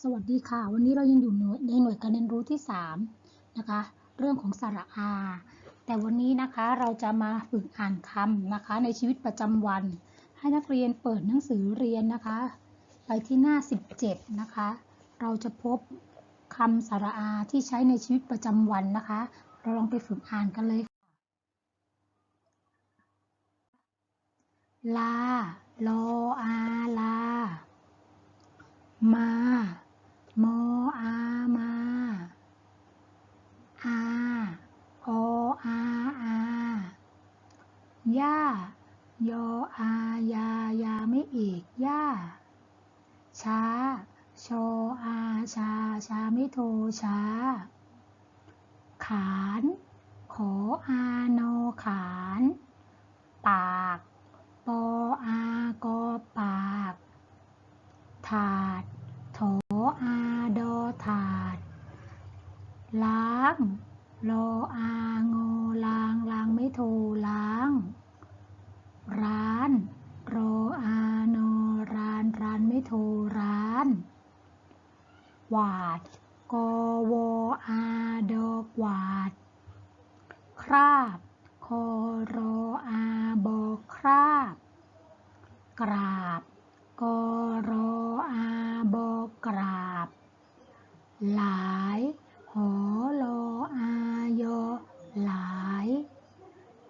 สวัสดีค่ะ วันนี้เรายังอยู่ในหน่วยการเรียนรู้ที่3นะคะ เรื่องของสระอา แต่วันนี้นะคะเราจะมาฝึกอ่านคำนะคะ ในชีวิตประจำวัน ให้นักเรียนเปิดหนังสือเรียนนะคะ ไปที่หน้า 17 นะคะ เราจะพบคำสระอาที่ใช้ในชีวิตประจำวันนะคะ เราลองไปฝึกอ่านกันเลยค่ะ ลา ลออาลา มา โมอา มา อา โออา อา ย่า ยออา ยา ยาไม่อีก ย่า ช้าชออา ชา ชาไม่โทช้า ขาน ขออานขาน ปาก ปออากอปาก ถาดโถอาโดถาด ล้างรออางอล้างล้างไม่โทล้าง ร้านรออานร้านร้านไม่โทร้านหวาดโกอวออาดกหวาด คราบคอรออาบอคราบ กราบ กรออาบอกกราบ หลาย หอลออายอหลาย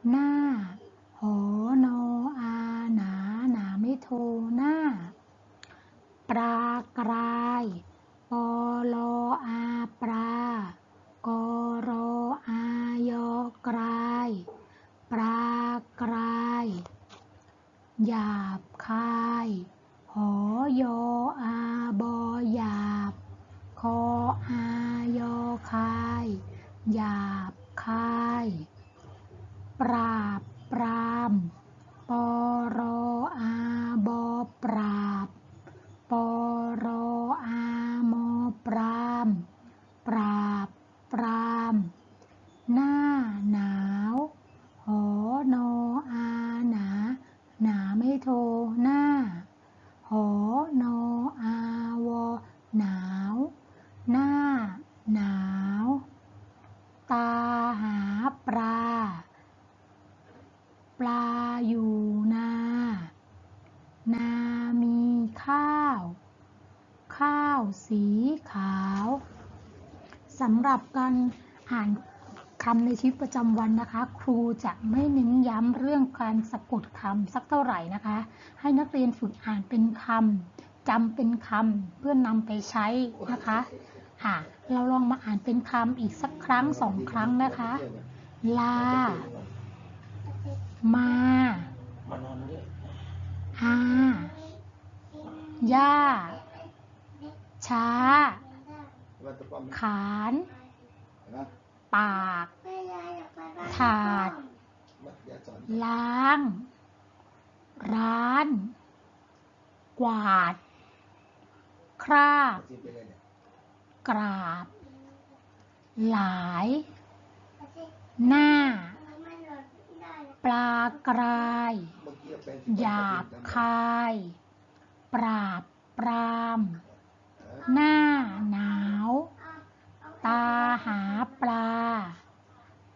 หน้า หอนออาหนา หนาไม่โทหน้า ปลากราย ปอลออาปลากอรออายอกราย ปลากราย หยาบคาย หอยออาบอหยาบ คออายอคาย หยาบคาย ปราบ ปราม ปอรออาบอปราบ ปอรออามอปราม ปราบ ปราม หน้าหนาว หอนออาหนา หนาไม่โทหน้า หอนออาวอหนาว หน้า หนาว ตาหาปลา ปลา อยู่นา นามีข้าว ข้าวสีขาวสำหรับการอ่านคำในชีวิตประจำวันนะคะ ครูจะไม่เน้นย้ำเรื่องการสะกดคำสักเท่าไหร่นะคะ ให้นักเรียนฝึกอ่านเป็นคำจำเป็นคำเพื่อนนำไปใช้นะคะค่ะเราลองมาอ่านเป็นคำอีกสักครั้งสองครั้งนะคะ ลา มา มานอนด้วยอาย่า ช้าวันตะป้อมขานนะปาก ถาดมาอย่าสอนล้าง ร้าน กวาด คราบจิ้มไปเลยเนี่ยกราบ หลาย หน้าป ลากราย หยาบคาย ปราบปราม หน้าหนาว ตาหาปลา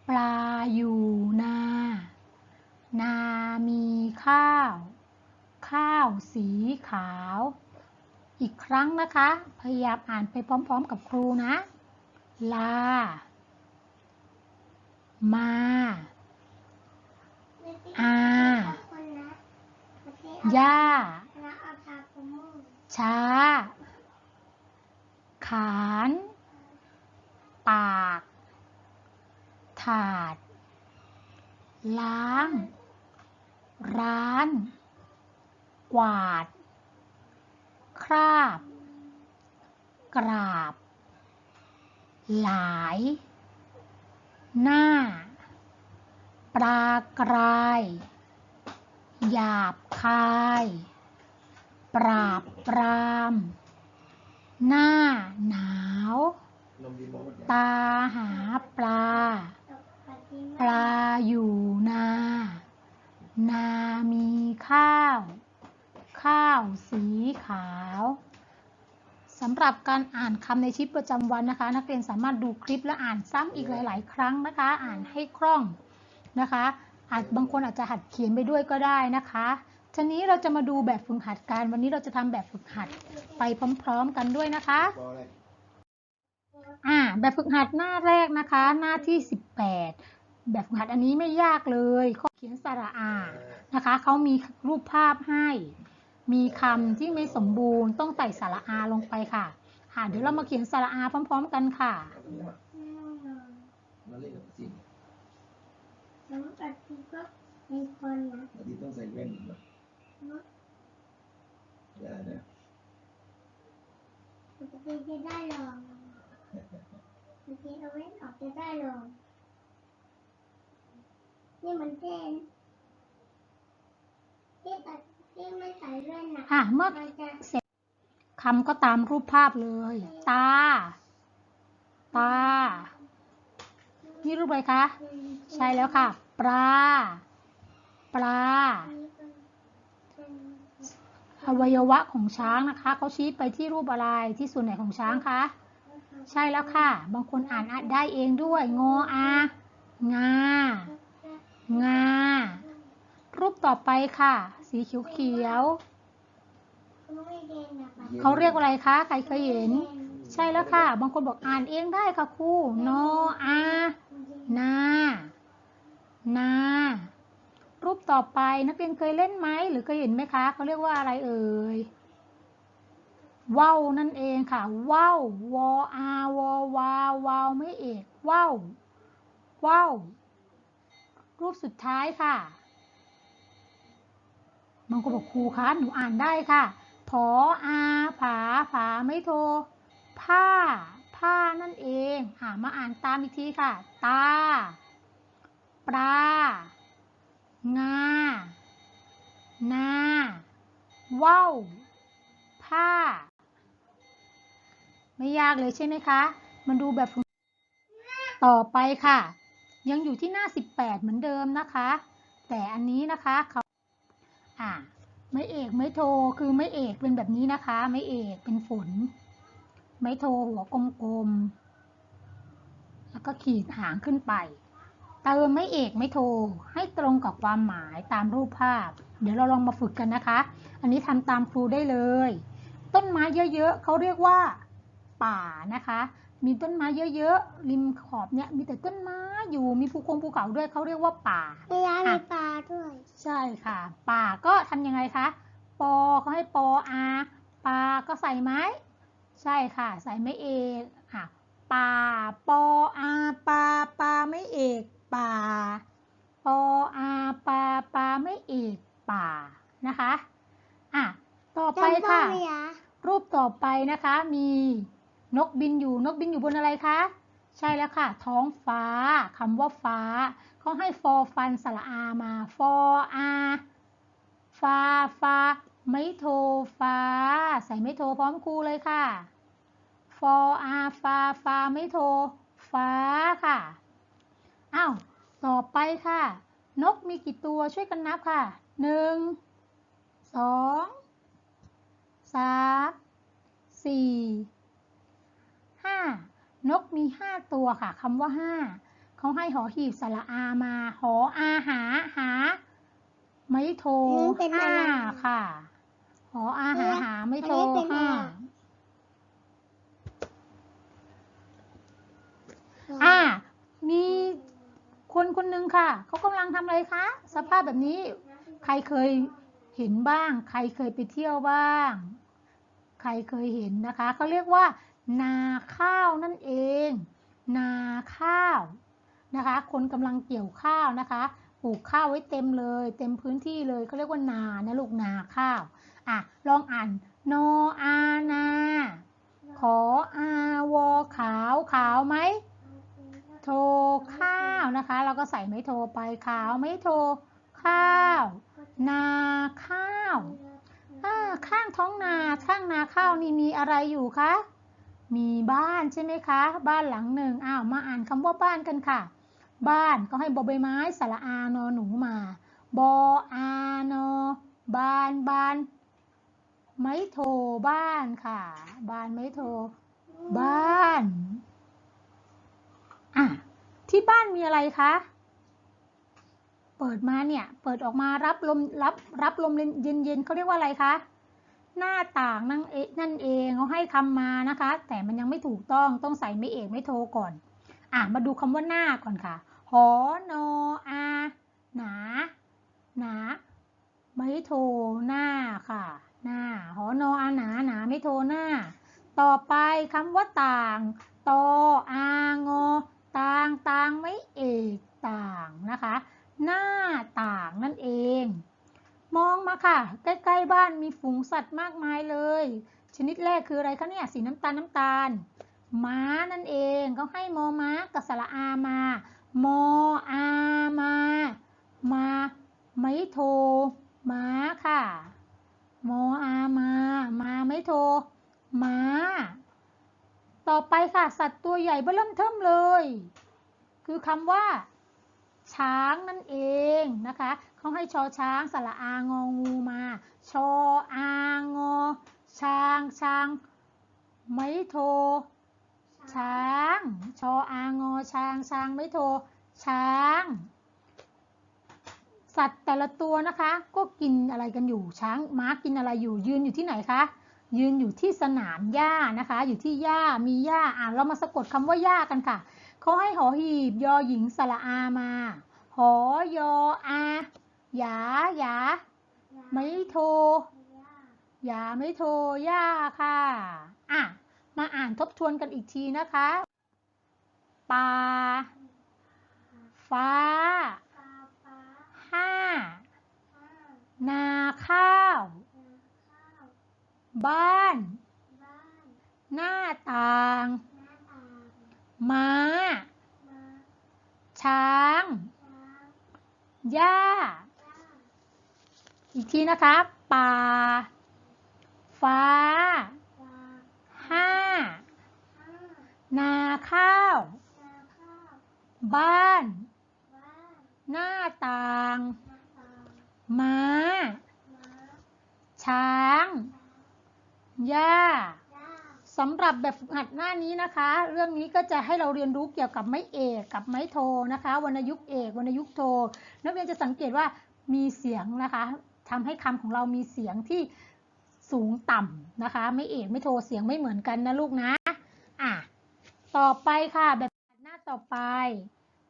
ปลาอยู่นา นามีข้าว ข้าวสีขาว อีกครั้งนะคะ พยายามอ่านไปพร้อมๆกับครูนะ ลา มา อาย่า ช้า ขาน ปาก ถาด ล้าง ร้าน กวาด คราบ กราบ หลาย หน้า ปลากราย หยาบคาย ปราบปราม หน้าหนาว ตาหาปลา ปลาอยู่นา นามีข้าว ข้าวสีขาวสำหรับการอ่านคำในชีวิตประจำวันนะคะ นักเรียนสามารถดูคลิปและอ่านซ้ำอีกหลาย ๆ ครั้งนะคะ อ่านให้คล่อง นะคะอาจบางคนอาจจะหัดเขียนไปด้วยก็ได้นะคะทีนี้เราจะมาดูแบบฝึกหัดกัน วันนี้เราจะทำแบบฝึกหัดไปพร้อม ๆ กันด้วยนะคะปออะไรอ่าแบบฝึกหัดหน้าแรกนะคะ หน้าที่ 18 แบบฝึกหัดอันนี้ไม่ยากเลยข้อเขียนสระอานะคะเขามีรูปภาพให้ มีคำที่ไม่สมบูรณ์ต้องใส่สระอาลงไปค่ะอ่าเดี๋ยวเรามาเขียนสระอาพร้อม ๆ กันค่ะ มาเล่นกับสิ่ง น้องตัดทีก็มีคนนะอาทิตย์ต้องใส่แว่นนะอย่านะมันจะเป็นจะได้ลองมันจะเอาไว้ออกจะได้ลองนี่มันเต้นที่ตัดที่ไม่ใส่แว่นนะอะเมื่อมันจะคำก็ตามรูปภาพเลย ตา ตา นี่รูปอะไรคะ ใช่แล้วค่ะ ปลา ปลา อวัยวะของช้างนะคะ เขาชี้ไปที่รูปอะไร ที่ส่วนไหนของช้างคะ ใช่แล้วค่ะ บางคนอ่านได้เองด้วย งออา งา งา รูปต่อไปค่ะ สีเขียวเขียว เขาเรียกอะไรคะ ใครเคยเห็น ใช่แล้วค่ะ บางคนบอกอ่านเองได้ค่ะครูนออานานารูปต่อไปนักเรียนเคยเล่นไหมหรือเคยเห็นไหมคะเขาเรียกว่าอะไรเอ่ยว่าวนั่นเองค่ะว่าววออาวอวาวาวไม่เอกว่าวว่าวรูปสุดท้ายค่ะบางคนบอกครูคะหนูอ่านได้ค่ะ ผออาผาผาไม่โท ผ้า ผ้านั่นเองอ่ามาอ่านตามอีกทีค่ะ ตา ปลา งา นาว่าวผ้า ไม่ยากเลยใช่ไหมคะ มันดูแบบต่อไปค่ะ ยังอยู่ที่หน้า 18 เหมือนเดิมนะคะ แต่อันนี้นะคะเขาอ่าไม่เอกไม่โท คือไม่เอกเป็นแบบนี้นะคะ ไม่เอกเป็นฝน ไม่โทหัวกลมๆ แล้วก็ขีดหางขึ้นไป เติมไม่เอกไม่โทให้ตรงกับความหมายตามรูปภาพ เดี๋ยวเราลองมาฝึกกันนะคะ อันนี้ทำตามครูได้เลย ต้นไม้เยอะๆเขาเรียกว่า ป่านะคะ มีต้นไม้เยอะๆ ริมขอบเนี่ยมีแต่ต้นไม้อยู่ มีภูคงภูเขาด้วยเขาเรียกว่าป่าเวลามีปลาด้วย ใช่ค่ะ ป่าก็ทำยังไงคะ ปอเขาให้ปออาปาก็ใส่ไม้ ใช่ค่ะ ใส่ไม่เอกอะป่าปออาปาปาไม่เอกป่าปออาปาปาไม่เอกป่านะคะอะต่อไปค่ะจำด้หมอรูปต่อไปนะคะมีนกบินอยู่นกบินอยู่บนอะไรคะ ใช่แล้วค่ะ ท้องฟ้าคำว่าฟ้าเขาให้ฟอฟันสระอามาฟออาฟาฟา ไม่โทฟ้า ใส่ไม่โทพร้อมครูเลยค่ะฟออาฟาฟาไม่โทฟ้าค่ะอ้าวต่อไปค่ะ นกมีกี่ตัวช่วยกันนับค่ะหนึ่งสองสามสี่ห้านกมีห้าตัวค่ะคำว่าห้าเขาให้หอหีบสระอามา หออาหาหา ไม่โทรห้าค่ะ หออาหาหาไม่โทรอันนี้เป็นอะไรห้าอ่า มีคนคนหนึ่งค่ะ เขากำลังทำอะไรคะ สภาพแบบนี้ ใครเคยเห็นบ้าง ใครเคยไปเที่ยวบ้าง ใครเคยเห็นนะคะ เขาเรียกว่า นาข้าวนั่นเอง นาข้าวนะคะ คนกำลังเกี่ยวข้าวนะคะ ปลูกข้าวไว้เต็มเลย เต็มพื้นที่เลยเขาเรียกว่านานะลูกนาข้าว อะลองอ่านนออานา ขออาวอขาวขาวไหมโทข้าวนะคะ เราก็ใส่ไม่โทไปขาวไม่โทข้าว นาข้าวข้างท้องนาข้างนาข้าวนี่มีอะไรอยู่คะมีบ้านใช่ไหมคะ บ้านหลังหนึ่งอ้าวมาอ่านคำว่าบ้านกันค่ะ บ้านก็ให้บอใบไม้สระอานอหนูมาบออานอบ้านบ้าน ไม้โทบ้านค่ะบ้านไม้โทบ้านอะที่บ้านมีอะไรคะเปิดมาเนี่ยเปิดออกมารับลมรับรับลมเย็นๆเขาเรียกว่าอะไรคะหน้าต่างนั่นเองนั่นเองเขาให้คำมานะคะ แต่มันยังไม่ถูกต้องต้องใส่ไม่เอกไม่โทก่อน อะมาดูคำว่าหน้าก่อนค่ะหอนออาหนาหนาไม่โทหน้าค่ะ หน้า หอนออาหนาหนาไม่โทหน้า ต่อไปคำว่าต่างตออางอต่างต่างไม่เอกต่างนะคะ หน้าต่างนั่นเอง มองมาค่ะ ใกล้ๆบ้านมีฝูงสัตว์มากมายเลย ชนิดแรกคืออะไรคะเนี่ยสีน้ำตาลน้ำตาล ม้านั่นเองเขาให้มอม้ากับสระอามา มออามา มา ไม่โทม้าค่ะ โมอามา มาไม่โทมา ต่อไปค่ะ สัตว์ตัวใหญ่เบ้อเริ่มเทิมเลย คือคำว่า ช้างนั่นเองนะคะเขาให้ชอช้างสระอางองูมา ชออางอ ช้างช้างไม่โทช้าง ชออางอช้างช้างไม่โทช้าง สัตว์แต่ละตัวนะคะ ก็กินอะไรกันอยู่ช้างม้ากินอะไรอยู่ยืนอยู่ที่ไหนคะยืนอยู่ที่สนามหญ้านะคะ อยู่ที่หญ้ามีหญ้าอ่านเรามาสะกดคำว่าหญ้ากันค่ะเขาให้หอหีบยอหญิงสระอามาหอยออาหยาหยาไม่โทหยาไม่โทย่าค่ะอะมาอ่านทบทวนกันอีกทีนะคะป่าฟ้า ห้า นาข้าว บ้าน หน้าต่าง ม้า ช้าง หญ้า อีกทีนะคะ ป่า ฟ้า ห้า นาข้าว บ้าน หน้าต่าง ม้า ช้าง หญ้าสำหรับแบบฝึกหัดหน้านี้นะคะ เรื่องนี้ก็จะให้เราเรียนรู้เกี่ยวกับไม้เอกกับไม้โทนะคะวรรณยุกต์เอกวรรณยุกต์โท นักเรียนจะสังเกตว่ามีเสียงนะคะทำให้คำของเรามีเสียงที่สูงต่ำนะคะ ไม่เอกไม่โทเสียงไม่เหมือนกันนะลูกนะอะต่อไปค่ะแบบฝึกหัดหน้าต่อไป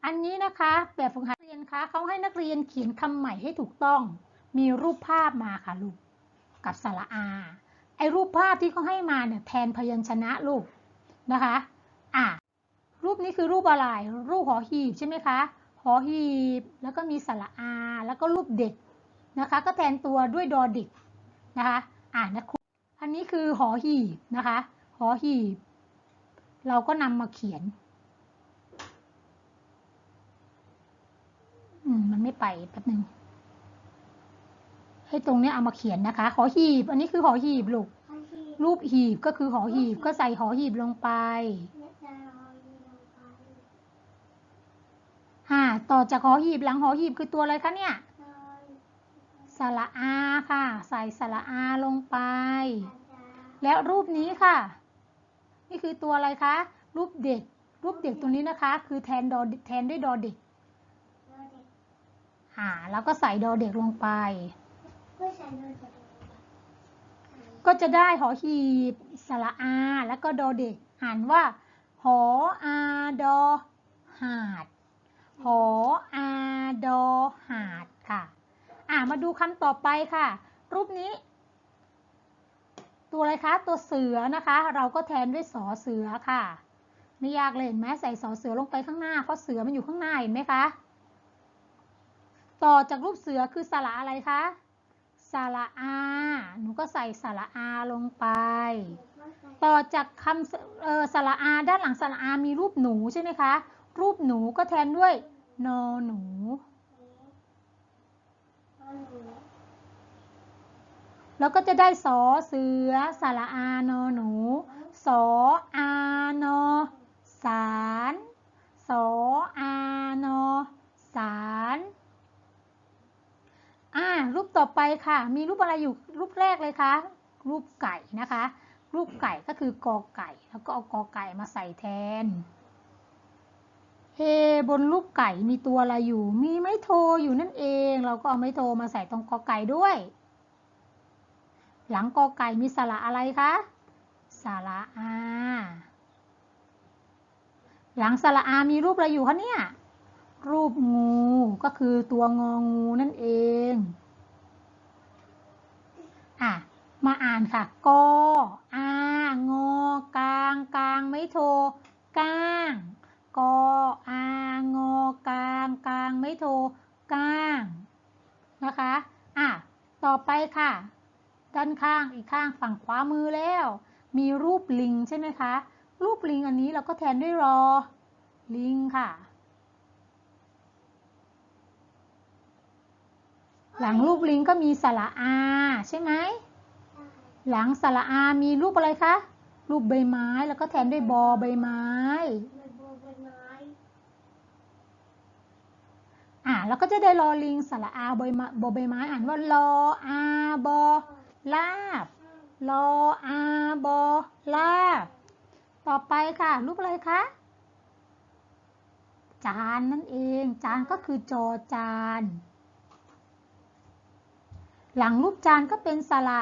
อันนี้นะคะแบบฝึกหัดเรียนคะเขาให้นักเรียนเขียนคำใหม่ให้ถูกต้อง มีรูปภาพมาค่ะลูก กับสระอา ไอ้รูปภาพที่เขาให้มาเนี่ยแทนพยัญชนะลูกนะคะอะรูปนี้คือรูปอะไร รูปหอหีบใช่ไหมคะหอหีบ แล้วก็มีสระอา แล้วก็รูปเด็กนะคะ ก็แทนตัวด้วยดอเด็กนะคะอ่านนะครูอันนี้คือหอหีบนะคะ หอหีบ เราก็นำมาเขียน อืม มัน ไม่ไปแป๊บนึงให้ตรงเนี้ยเอามาเขียนนะคะหอหีบ อันนี้คือหอหีบลูกรูปหีบก็คือหอหีบก็ใส่หอหีบลงไปอ่าต่อจากหอหีบหลังหอหีบคือตัวอะไรคะเนี่ยสระอาค่ะ ใส่สระอาลงไป แล้วรูปนี้ค่ะ นี่คือตัวอะไรคะ รูปเด็ก รูปเด็กตัวนี้นะคะ คือแทนดอแทนด้วยดอเด็ก อ่าแล้วก็ใส่ดอเด็กลงไป ก็จะได้หอหีบสระอา แล้วก็ดอเด็กอ่านว่า หออาดอหาด หออาดอหาดค่ะอ่ามาดูคำต่อไปค่ะ รูปนี้ ตัวอะไรคะ ตัวเสือนะคะ เราก็แทนด้วยสอเสือค่ะ ไม่ยากเลยเห็นไหมใส่สอเสือลงไปข้างหน้า เพราะเสือมันอยู่ข้างหน้าเห็นไหมคะ ต่อจากรูปเสือคือสระอะไรคะสระอาหนูก็ใส่สระอาลงไป ต่อจากคำสระอาด้านหลังสระอามีรูปหนูใช่ไหมคะ รูปหนูก็แทนด้วยนอหนู แล้วก็จะได้สอเสือสระอานอหนู สออานอสาร สออานอสาร อ่ารูปต่อไปค่ะ มีรูปอะไรอยู่รูปแรกเลยคะรูปไก่นะคะ รูปไก่ก็คือกอไก่ แล้วก็เอากอไก่มาใส่แทนเอบนรูปไก่มีตัวอะไรอยู่ มีไม้โทอยู่นั่นเอง เราก็เอาไม้โทมาใส่ตรงกอไก่ด้วย หลังกอไก่มีสระอะไรคะสระอา หลังสระอามีรูปอะไรอยู่คะเนี่ย รูปงูก็คือตัวงองูนั่นเอง อะ มาอ่านค่ะกออางอกลางกลางไม่โทก้างกออางอกลางกลางไม่โทก้างนะคะ อะ ต่อไปค่ะ ด้านข้างอีกข้างฝั่งขวามือแล้ว มีรูปลิงใช่ไหมคะ รูปลิงอันนี้เราก็แทนด้วยรอ ลิงค่ะ หลังรูปลิงก็มีสระอาใช่ไหม หลังสระอามีรูปอะไรคะ รูปใบไม้แล้วก็แทนด้วยบอใบไม้มันบัวใบไม้อะแล้วก็จะได้รอลิงสระอาใบไม้บอใบไม้อ่านว่ารออาบอลาบรออาบอลาบ ต่อไปค่ะ รูปอะไรคะ จานนั่นเอง จานก็คือจอจาน หลังรูปจานก็เป็นสระ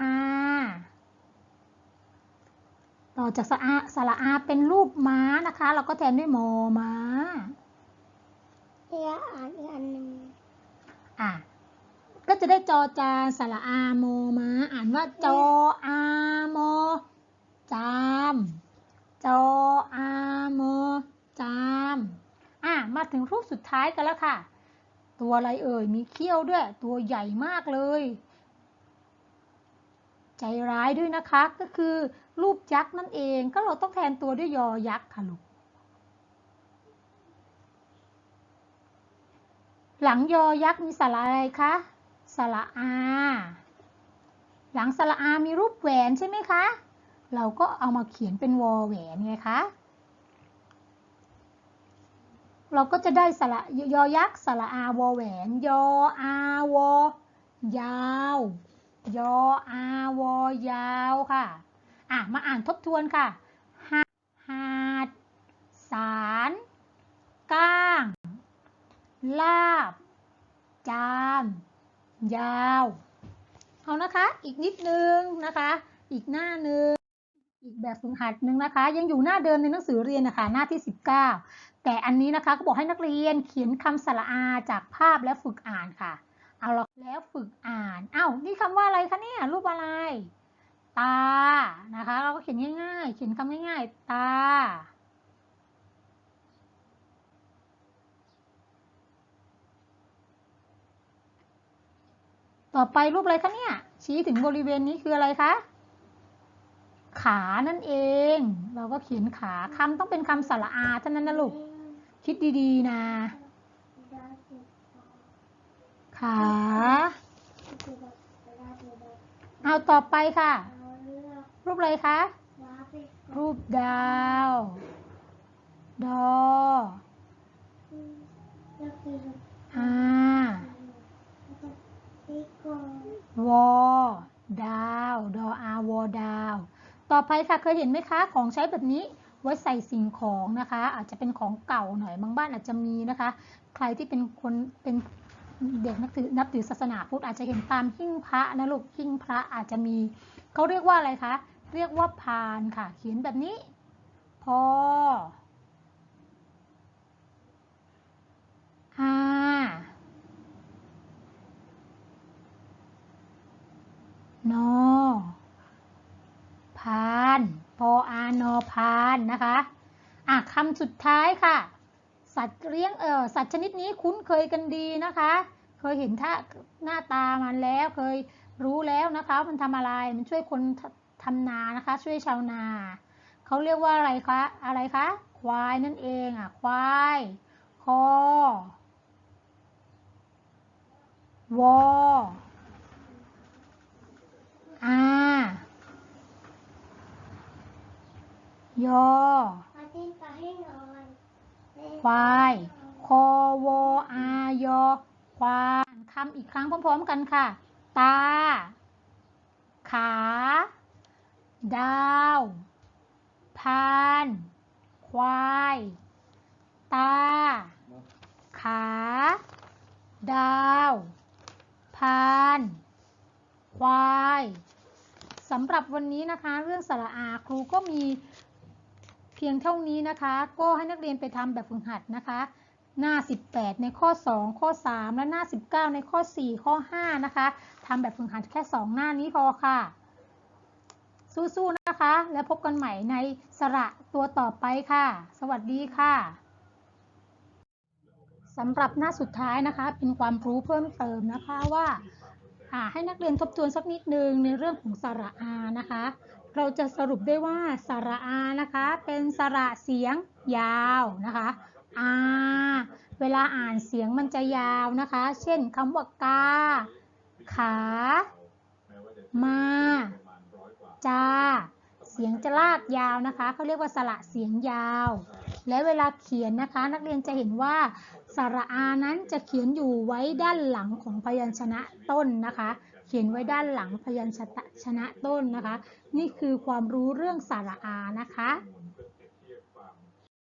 อาต่อจากสระอาสระอาเป็นรูปม้านะคะ เราก็แทนด้วยมอม้าเอียอ่านอีกอันหนึ่งอะก็จะได้จอจานสระอาโมม้า อ่านว่าจออาโมจามจออาโมจามอะมาถึงรูปสุดท้ายกันแล้วค่ะ ตัวอะไรเอ่ย มีเขี้ยวด้วย ตัวใหญ่มากเลย ใจร้ายด้วยนะคะ ก็คือรูปยักษ์นั่นเอง ก็เราต้องแทนตัวด้วยยอยักษ์ค่ะลูก หลังยอยักษ์มีสระอะไรคะ สระอา หลังสระอามีรูปแหวนใช่ไหมคะ เราก็เอามาเขียนเป็นวอแหวนไงคะ เราก็จะได้สระยอยักษ์สระอาวอแหวนยออาวอยาว ยออาวอยาวค่ะอะมาอ่านทบทวนค่ะหาหาด สาร ก้าง ลาบ จาม ยาว เอานะคะ อีกนิดนึงนะคะ อีกหน้าหนึ่ง อีกแบบฝึกหัดหนึ่งนะคะ ยังอยู่หน้าเดิมในหนังสือเรียนนะคะ หน้าที่ 19 แต่อันนี้นะคะก็บอกให้นักเรียนเขียนคำสระอาจากภาพและฝึกอ่านค่ะ เอาละแล้วฝึกอ่านเอ้านี่คำว่าอะไรคะเนี่ยรูปอะไร ตานะคะ เราก็เขียนง่าย ๆ เขียนคำง่าย ๆ ตา ต่อไปรูปอะไรคะเนี่ยชี้ถึงบริเวณนี้คืออะไรคะ ขานั่นเอง เราก็เขียนขาคำต้องเป็นคำสระอาเท่านั้นนะลูก คิดดีๆนะ ขาเอาต่อไปค่ะ รูปอะไรคะ รูปดาว ดออา วอ ดาว ดออาวอดาว ต่อไปค่ะเคยเห็นไหมคะของใช้แบบนี้ไว้ใส่สิ่งของนะคะ อาจจะเป็นของเก่าหน่อยบางบ้านอาจจะมีนะคะ ใครที่เป็นคนเป็นเด็กนับถือนับถือศาสนาพุทธอาจจะเห็นตามหิ้งพระนะลูกหิ้งพระอาจจะมีเขาเรียกว่าอะไรคะเรียกว่าพานค่ะ เขียนแบบนี้พออานอานพออานอพานนะคะอะคำสุดท้ายค่ะ สัตว์เลี้ยงเออสัตว์ชนิดนี้คุ้นเคยกันดีนะคะ เคยเห็นท่าหน้าตามันแล้วเคยรู้แล้วนะคะมันทำอะไรมันช่วยคนทำนานะคะ ช่วยชาวนาเขาเรียกว่าอะไรคะอะไรคะควายนั่นเองอะควายคอวออา ยอควายคอวออายอควายคำอีกครั้งพร้อมๆกันค่ะ ตา ขา ดาว พาน ควาย ตา ขา ดาว พาน ควายสำหรับวันนี้นะคะ เรื่องสระอาครูก็มี เพียงเท่านี้นะคะ ก็ให้นักเรียนไปทำแบบฝึกหัดนะคะ หน้า 18 ในข้อ 2 ข้อ 3 และหน้า 19 ในข้อ 4 ข้อ 5 นะคะทำแบบฝึกหัดแค่ 2 หน้านี้พอค่ะ สู้ๆนะคะ แล้วพบกันใหม่ในสระตัวต่อไปค่ะ สวัสดีค่ะสำหรับหน้าสุดท้ายนะคะ เป็นความรู้เพิ่มเติมนะคะว่าอ่าให้นักเรียนทบทวนสักนิดนึงในเรื่องของสระอานะคะ เราจะสรุปได้ว่าสระอานะคะ เป็นสระเสียงยาวนะคะอาเวลาอ่านเสียงมันจะยาวนะคะ เช่นคำว่ากา ขา มา จา เสียงจะลากยาวนะคะเขาเรียกว่าสระเสียงยาว และเวลาเขียนนะคะ นักเรียนจะเห็นว่าสระอานั้นจะเขียนอยู่ไว้ด้านหลังของพยัญชนะต้นนะคะ ขียนไว้ด้านหลังพยัญชนะต้นนะคะ นี่คือความรู้เรื่องสระอานะคะ